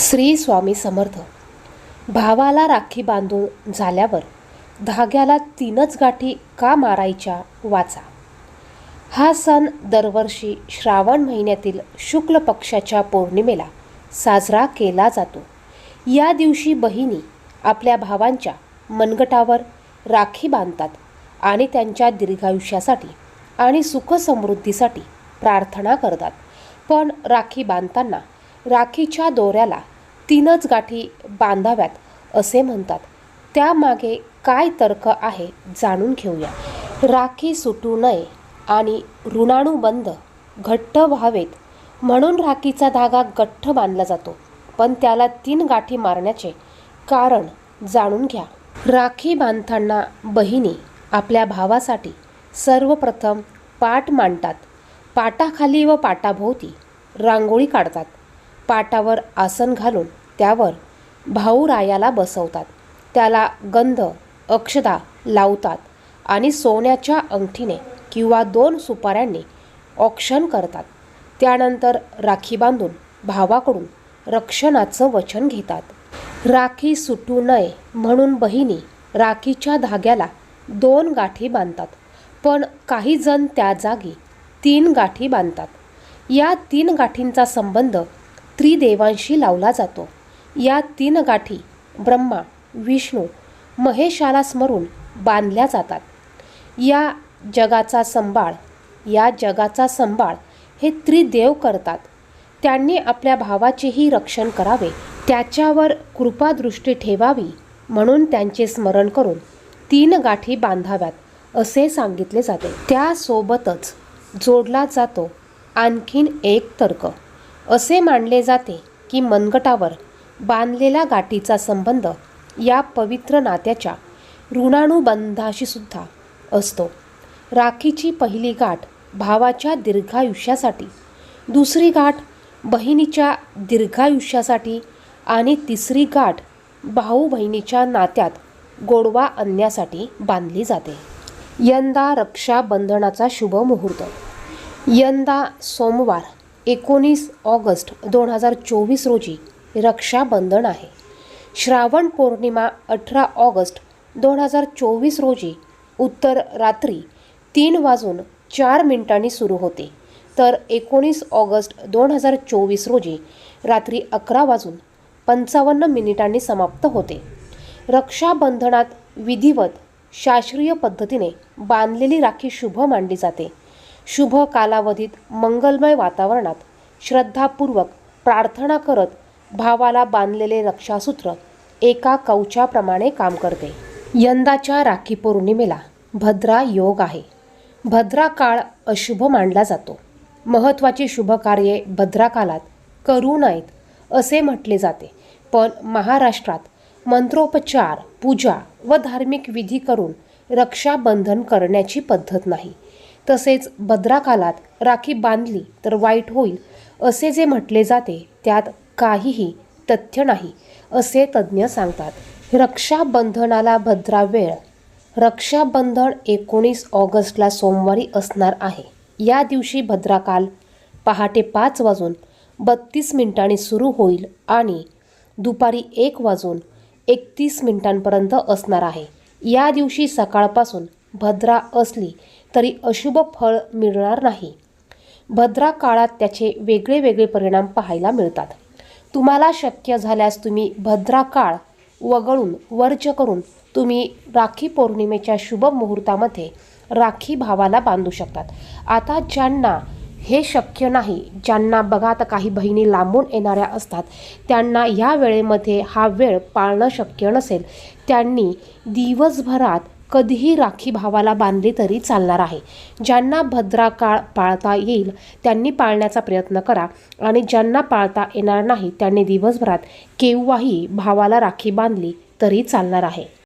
श्री स्वामी समर्थ. भावाला राखी बांधून झाल्यावर धाग्याला तीनच गाठी का मारायच्या वाचा. हा सण दरवर्षी श्रावण महिन्यातील शुक्ल पक्षाच्या पौर्णिमेला साजरा केला जातो. या दिवशी बहिणी आपल्या भावांच्या मनगटावर राखी बांधतात आणि त्यांच्या दीर्घायुष्यासाठी आणि सुखसमृद्धीसाठी प्रार्थना करतात. पण राखी बांधताना राखीच्या दोऱ्याला तीनच गाठी बांधाव्यात असे म्हणतात. त्यामागे काय तर्क आहे जाणून घेऊया. राखी सुटू नये आणि ऋणाणुबंध घट्ट व्हावेत म्हणून राखीचा धागा गठ्ठ बांधला जातो पण त्याला तीन गाठी मारण्याचे कारण जाणून घ्या. राखी बांधताना बहिणी आपल्या भावासाठी सर्वप्रथम पाट मांडतात. पाटाखाली व पाटाभोवती रांगोळी काढतात. पाटावर आसन घालून त्यावर भाऊरायाला बसवतात. त्याला गंध अक्षदा लावतात आणि सोन्याच्या अंगठीने किंवा दोन सुपाऱ्यांनी औक्षण करतात. त्यानंतर राखी बांधून भावाकडून रक्षणाचं वचन घेतात. राखी सुटू नये म्हणून बहिणी राखीच्या धाग्याला दोन गाठी बांधतात पण काही जण त्या जागी तीन गाठी बांधतात. या तीन गाठींचा संबंध त्रिदेवांशी लावला जातो. या तीन गाठी ब्रह्मा विष्णू महेशाला स्मरून बांधल्या जातात. या जगाचा संभाळ या जगाचा संभाळ हे त्रिदेव करतात. त्यांनी आपल्या भावाचेही रक्षण करावे त्याच्यावर कृपादृष्टी ठेवावी म्हणून त्यांचे स्मरण करून तीन गाठी बांधाव्यात असे सांगितले जाते. त्यासोबतच जोडला जातो आणखीन एक तर्क. असे मानले जाते की मनगटावर बांधलेल्या गाठीचा संबंध या पवित्र नात्याच्या ऋणानुबंधाशी सुद्धा असतो. राखीची पहिली गाठ भावाच्या दीर्घायुष्यासाठी दुसरी गाठ बहिणीच्या दीर्घायुष्यासाठी आणि तिसरी गाठ भाऊ बहिणीच्या नात्यात गोडवा आणण्यासाठी बांधली जाते. यंदा रक्षाबंधनाचा शुभ मुहूर्त. यंदा सोमवार एकोणीस ऑगस्ट दोन हजार चोवीस रोजी रक्षाबंधन आहे. श्रावण पौर्णिमा अठरा ऑगस्ट दोन हजार चोवीस रोजी उत्तर रात्री तीन वाजून चार मिनिटांनी सुरू होते. तर एकोणीस ऑगस्ट दोन हजार चोवीस रोजी रात्री अकरा वाजून पंचावन्न मिनिटांनी समाप्त होते. रक्षाबंधनात विधिवत शास्त्रीय पद्धतीने बांधलेली राखी शुभ मानली जाते. शुभ कालावधीत मंगलमय वातावरणात श्रद्धापूर्वक प्रार्थना करत भावाला बांधलेले रक्षासूत्र एका कवचाप्रमाणे काम करते. यंदाच्या राखी पौर्णिमेला भद्रा योग आहे. भद्रा काळ अशुभ मानला जातो. महत्त्वाची शुभकार्ये भद्रा कालात करू नयेत असे म्हटले जाते. पण महाराष्ट्रात मंत्रोपचार पूजा व धार्मिक विधी करून रक्षाबंधन करण्याची पद्धत नाही. तसेच भद्राकालात राखी बांधली तर वाईट होईल असे जे म्हटले जाते त्यात काहीही तथ्य नाही असे तज्ज्ञ सांगतात. रक्षाबंधनाला भद्रा वेळ. रक्षाबंधन एकोणीस ऑगस्टला सोमवारी असणार आहे. या दिवशी भद्राकाल पहाटे पाच वाजून बत्तीस मिनिटांनी सुरू होईल आणि दुपारी एक वाजून एकतीस मिनिटांपर्यंत असणार आहे. या दिवशी सकाळपासून भद्रा असली तरी अशुभ फळ मिळणार नाही. भद्रा काळात त्याचे वेगळे वेगळे परिणाम पाहायला मिळतात. तुम्हाला शक्य झाल्यास तुम्ही भद्रा काळ वगळून वर्ज करून तुम्ही राखी पौर्णिमेच्या शुभ मुहूर्तामध्ये राखी भावाला बांधू शकतात. आता ज्यांना हे शक्य नाही ज्यांना बघा आता काही बहिणी लांबून येणाऱ्या असतात त्यांना या वेळेमध्ये हा वेळ पाळणं शक्य नसेल. त्यांनी दिवसभरात कधीही राखी भावाला बांधली तरी चालणार आहे. ज्यांना भद्रा काळ पाळता येईल त्यांनी पाळण्याचा प्रयत्न करा आणि ज्यांना पाळता येणार नाही त्यांनी दिवसभरात केव्हाही भावाला राखी बांधली तरी चालणार आहे.